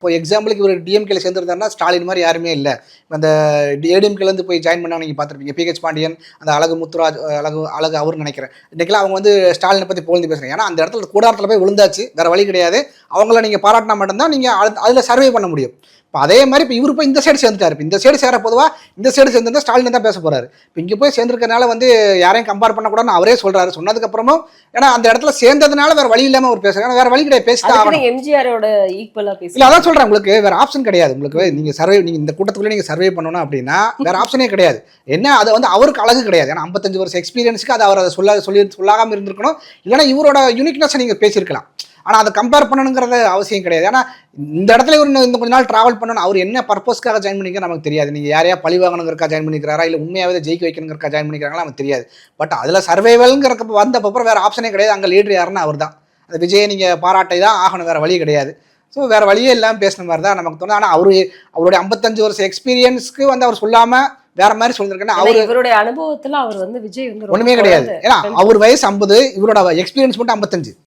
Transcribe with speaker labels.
Speaker 1: இப்போ எக்ஸாம்பிளுக்கு இவர் டிஎம்கேல சேர்ந்துருந்தாருன்னா ஸ்டாலின் மாதிரி யாருமே இல்லை. அந்த ஏடிஎம்கேலேருந்து போய் ஜாயின் பண்ணா நீங்கள் பார்த்துருப்பீங்க. பிஹெச் பாண்டியன் அந்த அழகு முத்துராஜ் அழகு அழகு அவர்னு நினைக்கிறேன். இன்றைக்கெல்லாம் அவங்க வந்து ஸ்டாலினை பற்றி புகழ்ந்து பேசுகிறாங்க ஏன்னா அந்த இடத்துல கூடாரத்தில் போய் விழுந்தாச்சு. வேறு வழி கிடையாது. அவங்கள நீங்கள் பாராட்டினா மட்டும்தான் நீங்கள் அதில் சர்வே பண்ண முடியும். இப்போ அதே மாதிரி இப்போ இவர் போய் இந்த சைடு சேர்ந்துட்டாரு. இப்போ இந்த சைடு சேர பொதுவாக இந்த சைடு சேர்ந்துருந்தா ஸ்டாலின் தான் பேச போறாரு. இப்போ இங்கே போய் சேர்ந்துருக்கனால வந்து யாரையும் கம்பேர் பண்ணக்கூடாதுன்னு அவரே சொல்றாரு. சொன்னதுக்கப்புறமும் ஏன்னா அந்த இடத்துல சேர்ந்ததுனால வேற வழி இல்லாமல் அவர் பேசுறாரு. வேற வழி கிடையாது பேசிட்டு
Speaker 2: எம்ஜிஆரோட ஈக்குவலா
Speaker 1: இல்ல
Speaker 2: பேசி
Speaker 1: அதான் சொல்றேன் உங்களுக்கு. வேற ஆப்ஷன் கிடையாது. உங்களுக்கு நீங்க சர்வே நீங்க இந்த கூட்டத்துக்குள்ள நீங்க சர்வே பண்ணணும் அப்படின்னா வேற ஆப்ஷனே கிடையாது. என்ன அது வந்து அவருக்கு அழகு கிடையாது. ஏன்னா 55 வருஷம் எக்ஸ்பீரியன்ஸ்க்கு அது அவர் அதை சொல்ல சொல்லி சொல்லாம இருந்திருக்கணும். இல்லைன்னா இவரோட யூனிக்னஸ் நீங்க பேசியிருக்கலாம். ஆனா அதை கம்பேர் பண்ணணுங்கிறது அவசியம் கிடையாது. ஏன்னா இந்த இடத்துல இன்னும் இந்த கொஞ்ச நாள் டிராவல் பண்ணணும் அவர் என்ன பர்பஸ்க்காக ஜாயின் பண்ணிக்க நமக்கு தெரியாது. நீங்க யாரையா பழி வாங்கணுங்கிறக்கா ஜாயின் பண்ணிக்கிறாரா இல்ல உண்மையாவே ஜெயிக்க வைக்கணுங்கிறக்கா ஜாயின் பண்ணிக்கிறாங்களா நமக்கு தெரியாது. பட் அதுல சர்வைவல்ங்கிறப்ப வந்த அப்புறம் வேற ஆப்ஷனே கிடையாது. அங்க லீடர் யாருன்னா அவர் தான் அந்த விஜயை நீங்க பாராட்டை தான் ஆகணும் வேற வழி கிடையாது. ஸோ வேற வழியே இல்லாமல் பேசின மாதிரி தான் நமக்கு தோணும். ஆனால் அவரு அவருடைய ஐம்பத்தஞ்சு வருஷம் எக்ஸ்பீரியன்ஸ்க்கு வந்து அவர் சொல்லாம வேற மாதிரி சொல்லியிருக்கேன்னா
Speaker 2: ஆனா
Speaker 1: அவர்
Speaker 2: இவருடைய அனுபவத்துல அவர் வந்து விஜய் வந்து
Speaker 1: ஒண்ணுமே கிடையாது. ஏன்னா அவர் வயசு ஐம்பது இவரோட எக்ஸ்பீரியன்ஸ் மட்டும் ஐம்பத்தஞ்சு.